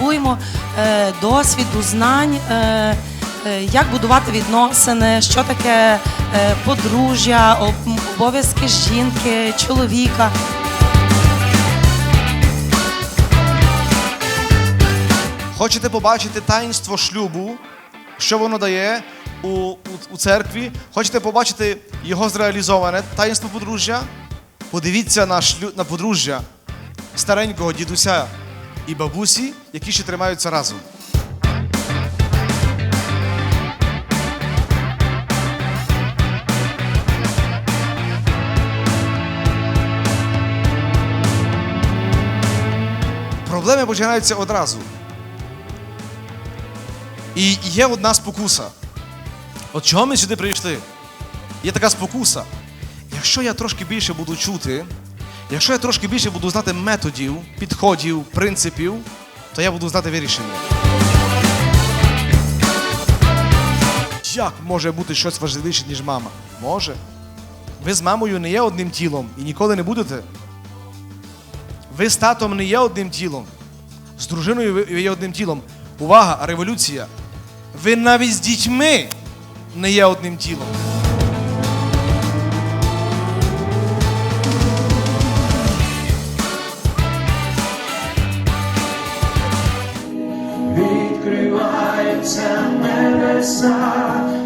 потребуємо е, досвіду, знань, е, е, як будувати відносини, що таке подружжя, обов'язки жінки, чоловіка. Хочете побачити таїнство шлюбу, що воно дає у, у, у церкві? Хочете побачити його зреалізоване таїнство подружжя? Подивіться на, шлю, на подружжя старенького дідуся і бабусі, які ще тримаються разом. Проблеми починаються одразу. І є одна спокуса. От чого ми сюди прийшли? Є така спокуса. Якщо я трошки більше буду чути, якщо я трошки більше буду знати методів, підходів, принципів, то я буду знати вирішення. Як може бути щось важливіше, ніж мама? Може. Ви з мамою не є одним тілом і ніколи не будете. Ви з татом не є одним тілом. З дружиною ви є одним тілом. Увага, революція. Ви навіть з дітьми не є одним тілом. Відкриваються небеса,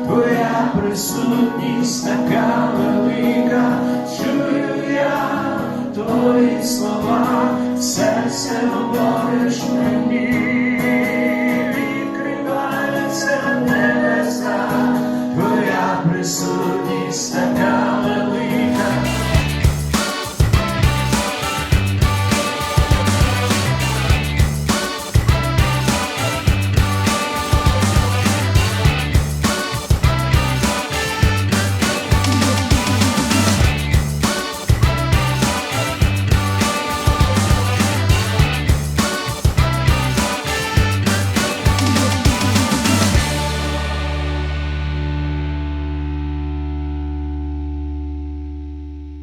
твоя присутність така велика, чую я твої слова, серце говориш мені, відкриваються небеса, твоя присутність